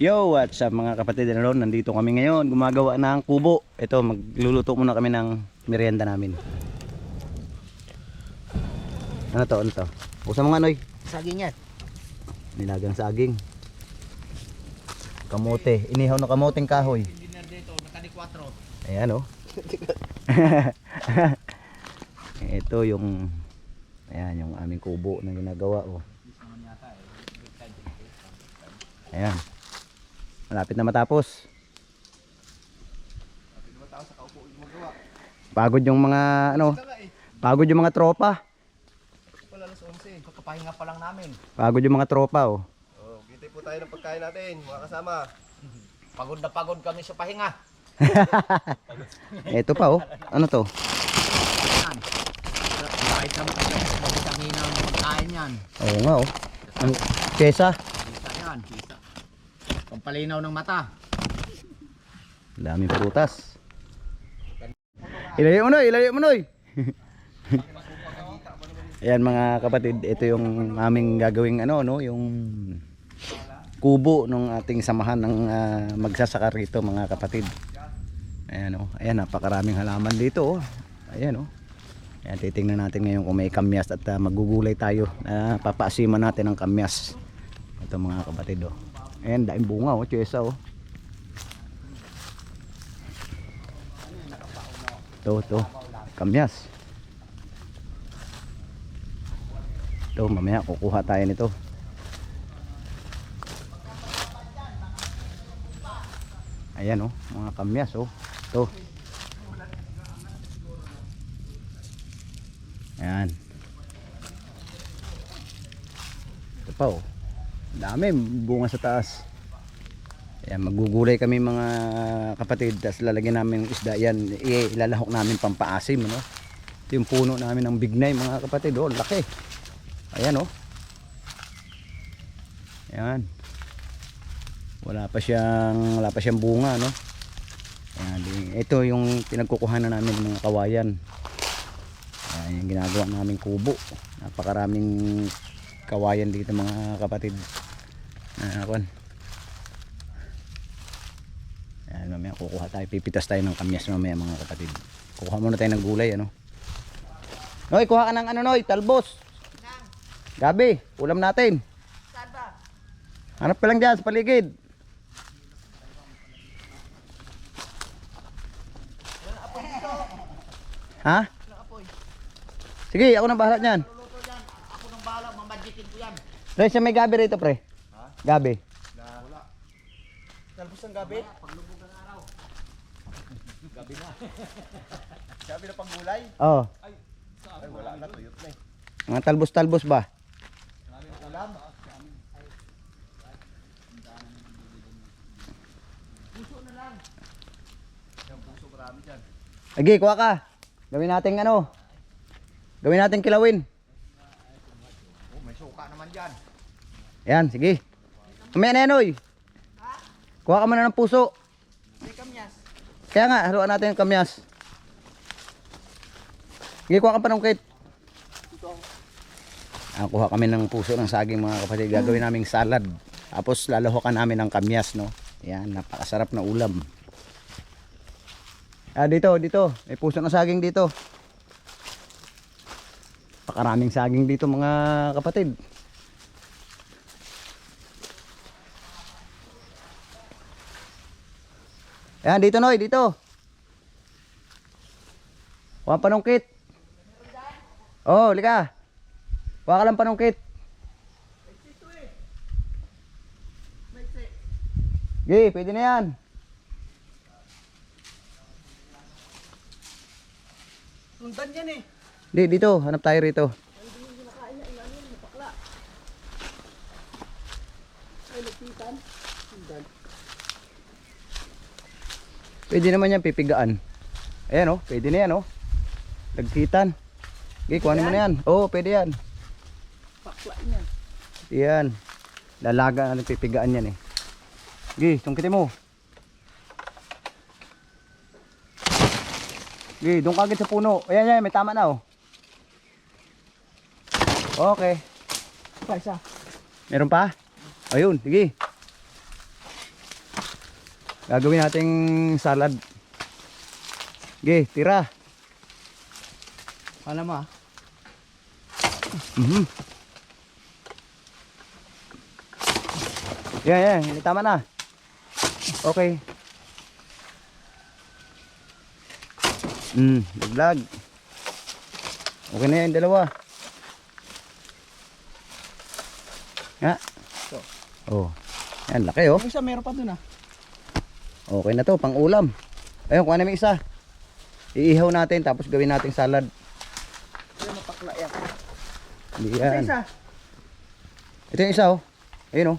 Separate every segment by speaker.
Speaker 1: Yo, what's up mga kapatid na ron? Nandito kami ngayon, gumagawa ng kubo. Ito, magluluto muna kami ng merienda namin. Ano to, ano to? Usa mga noy,
Speaker 2: Saging yan.
Speaker 1: nilagang saging. Kamote, inihaw na kamoteng kahoy.
Speaker 2: Engineer dito, nakani 4.
Speaker 1: Ayan oh. Ito yung Ayan yung aming kubo na ginagawa oh. Ayan. Malapit na matapos. Pagod yung mga ano, pagod yung mga tropa.
Speaker 2: Wala alas 11. Kakapahinga pa lang namin.
Speaker 1: Pagod yung mga tropa oh.
Speaker 3: Oh, kita po tayo ng pagkain natin, mga kasama.
Speaker 2: Pagod na pagod kami sa pahinga.
Speaker 1: Ito pa oh. Ano to?
Speaker 2: Kahit naman kasi ang pagkain yan.
Speaker 1: Oo nga oh. Ang kesa.
Speaker 2: Kita yan. Kita. Pampalinaw ng mata.
Speaker 1: Daming prutas. Ilayo mo noy, ilayo mo noy. Ayan mga kapatid, ito yung aming gagawing ano no, yung kubo ng ating samahan ng ah, magsasaka rito mga kapatid. Ayan oh, ayan napakaraming halaman dito oh. Ayan oh. Ayan titingnan natin ngayon kung may kamyas at ah, magugulay tayo. na papaasiman natin ang kamyas. Ito mga kapatid oh. Ayan, daing bunga oh, chesa oh. Ito, ito. Kamyas. Ito, mamaya kukuha tayo nito. Ayan oh, mga kamyas oh. Ito. Ayan. Ito pa oh. Dami, bunga sa taas. Ayan, magugulay kami mga kapatid tapos lalagyan namin isda. Yan ilalahok namin pampaasim no? ito yung puno namin ng bignay mga kapatid oh, laki. Ayan oh. Ayan. Wala pa siyang wala pa siyang bunga no ayan, ito yung pinagkukuhanan namin ng mga kawayan. Ayan yung ginagawa namin kubo. Napakaraming kawayan dito mga kapatid uh, Ayan, mamaya kukuha tayo. Pipitas tayo ng kamyas mamaya mga kapatid. Kukuha muna tayo ng gulay, ano? Noy, kuha ka ng ano, Noy? Talbos. Gabi, ulam natin. Hanap ka lang dyan sa paligid. Ha? Sige, ako nang bahala niyan.
Speaker 2: Ako nang bahala. Mamadjikin ko yan.
Speaker 1: Pre, siya may gabi rito, pre. Gabi.
Speaker 3: Talbos ng gabi? Gabi na panggulay?
Speaker 1: Oh,
Speaker 3: Ay, wala na, tuyot na eh.
Speaker 1: mga talbos-talbos ba?
Speaker 3: Ulam? Yung puso marami dyan.
Speaker 1: Agi, kuha ka. Gawin natin ano. Gawin natin kilawin.
Speaker 3: Oh, may suka naman dyan.
Speaker 1: Ayan, sige. Mamaya na yan, oy. Kuha ka muna ng puso.
Speaker 2: May kamyas.
Speaker 1: Kaya nga, haluan natin yung kamyas. Sige, kuha ka pa ng kit. Ah, kuha kami ng puso ng saging mga kapatid. Gagawin naming salad. Tapos lalahokan namin ng kamyas, no? Ayan, napakasarap na ulam. Ah, dito, dito. May puso ng saging dito. Pakaraming saging dito mga kapatid. Ayan, dito Noy, dito. Kuha panungkit. Oh, lika. Kuha ka lang panungkit. Sige, pwede na yan.
Speaker 2: Sundan yan eh.
Speaker 1: Di, dito. Hanap tayo rito. Pwede naman yan pipigaan. Ayan oh, pwede na yan oh. Lagkitan. Okay, kuhanin mo na yan. Oo, oh, pwede yan.
Speaker 2: Pakla niya.
Speaker 1: Yan. Lalaga ng pipigaan yan eh. Okay, tungkitin mo. Okay, doon kagad sa puno. Ayan, yan, may tama na oh. Okay.
Speaker 2: Pa isa.
Speaker 1: Meron pa? Ayun, sige. Gagawin nating salad. Okay, tira.
Speaker 2: Alam mo ah.
Speaker 1: Mhm. Yan, yan. Tama na. Okay. Hmm, vlog. Okay na yan, dalawa. Nga. Oh. Yan, laki oh.
Speaker 2: Yung isa meron pa dun ah.
Speaker 1: Okay na to, pang ulam. Ayun, kuha namin isa. Iihaw natin, tapos gawin nating salad.
Speaker 2: Ayun, napakla yan. Isa
Speaker 1: yan.
Speaker 2: isa.
Speaker 1: Ito yung isa oh. Ayun oh.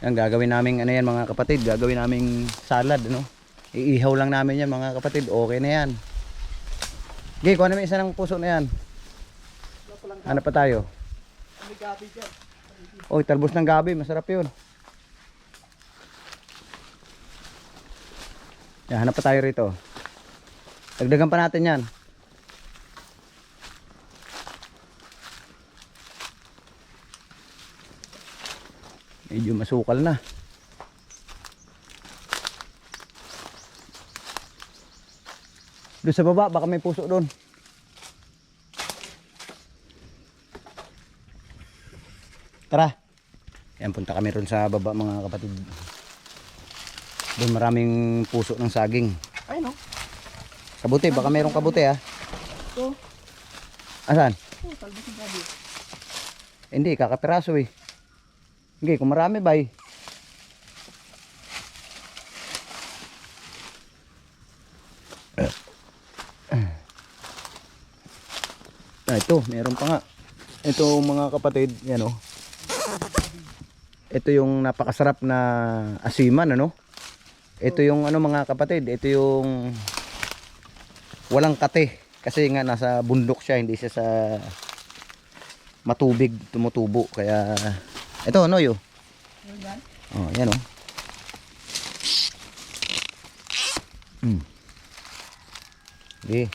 Speaker 1: Yan gagawin namin ano yan mga kapatid, gagawin namin salad ano. Iihaw lang namin yan mga kapatid. Okay na yan. Okay, kuha namin isa ng puso na yan. Hanap pa tayo.
Speaker 2: May gabi dyan.
Speaker 1: Oy, talbos ng gabi, masarap 'yun. Yan, hanap pa tayo rito. Dagdagan pa natin 'yan. Medyo masukal na. Doon sa baba, baka may puso doon. Tara. Yan, punta kami ron sa baba mga kapatid. Doon maraming puso ng saging.
Speaker 2: Ay no.
Speaker 1: Kabuti, baka mayroong kabuti ah.
Speaker 2: Ito.
Speaker 1: Asan?
Speaker 2: Oh, talbos ng gabi.
Speaker 1: Hindi, kakapiraso eh. Hindi, kung marami ba eh. Ah, ito, meron pa nga. Ito mga kapatid, yan oh. Ito yung napakasarap na asiman, ano? Ito yung ano mga kapatid, ito yung walang kate. Kasi nga nasa bundok siya, hindi siya sa matubig, tumutubo. Kaya, ito ano
Speaker 2: yan.
Speaker 1: Oh, yan oh. Hmm. Okay.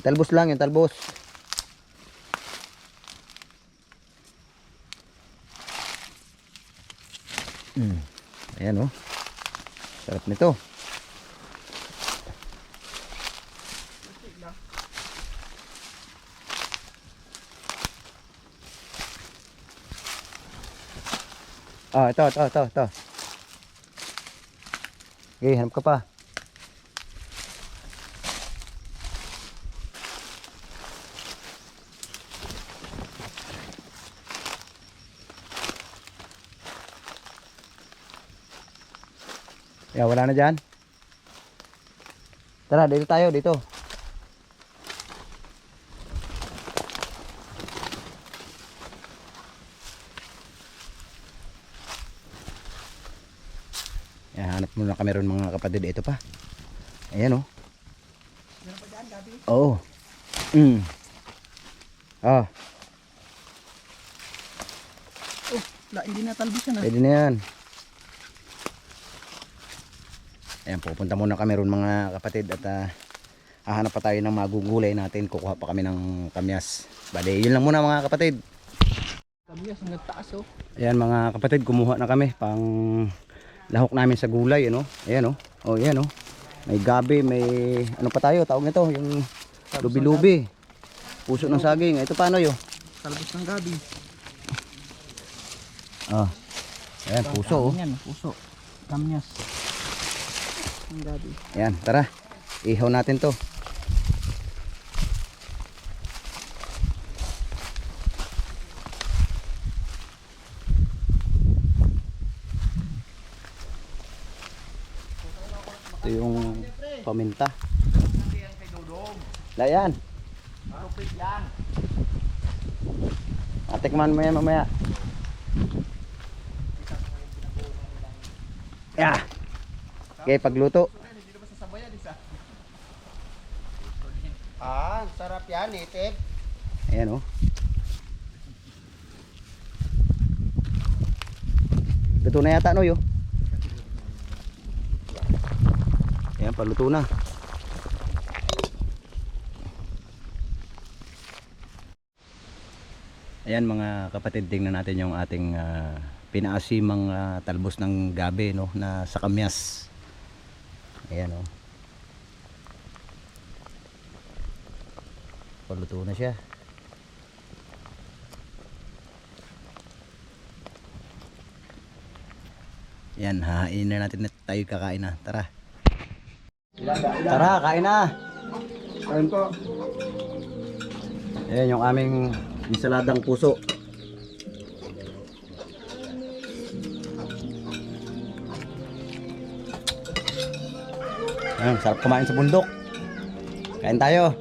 Speaker 1: Talbos lang, yung talbos. Hmm. Ayan oh. Sarap nito. Ah, ito, ito, ito, ito. Okay, hanap ka pa. Yeah, wala na dyan. Tara, dito tayo, dito. Yan, hanap muna kami ron mga kapatid. Ito pa. Ayan oh.
Speaker 2: Meron pa dyan gabi.
Speaker 1: Oo. Mm. Ah,
Speaker 2: Oh, la, hindi na talbos yan ah.
Speaker 1: pwede na yan. Ayan, pupunta muna kami ron mga kapatid at ah, hahanap pa tayo ng magugulay natin. Kukuha pa kami ng kamyas. Bale, yun lang muna mga kapatid.
Speaker 2: Kami yes, hanggang taas oh.
Speaker 1: Ayan mga kapatid, kumuha na kami pang lahok namin sa gulay, ano? Ayan oh. Oh, ayan oh. May gabi, may ano pa tayo, tawag nito, yung lubi-lubi. Puso ng saging. Ito paano 'yo?
Speaker 2: Talbos ng gabi.
Speaker 1: Ah. Ayan, puso oh.
Speaker 2: Puso. Kamyas. Ang gabi.
Speaker 1: Ayan, tara. Ihaw natin 'to. Ito yung paminta. Layan. Atikman mo yan mamaya. Yeah. Okay, pagluto.
Speaker 3: Ah, sarap yan, itik.
Speaker 1: Ayan oh. Luto na yata no yo. Ayan, paluto na. Ayan mga kapatid, tingnan natin yung ating ah, pinaasimang ah, talbos ng gabi no na sa kamyas. Ayan oh. Paluto na siya. Yan, hahain na natin na tayo kakain na. Tara. Tara, kain na.
Speaker 3: Kain po.
Speaker 1: Ayan yung aming insaladang puso. Ayan, sarap kumain sa bundok. Kain tayo.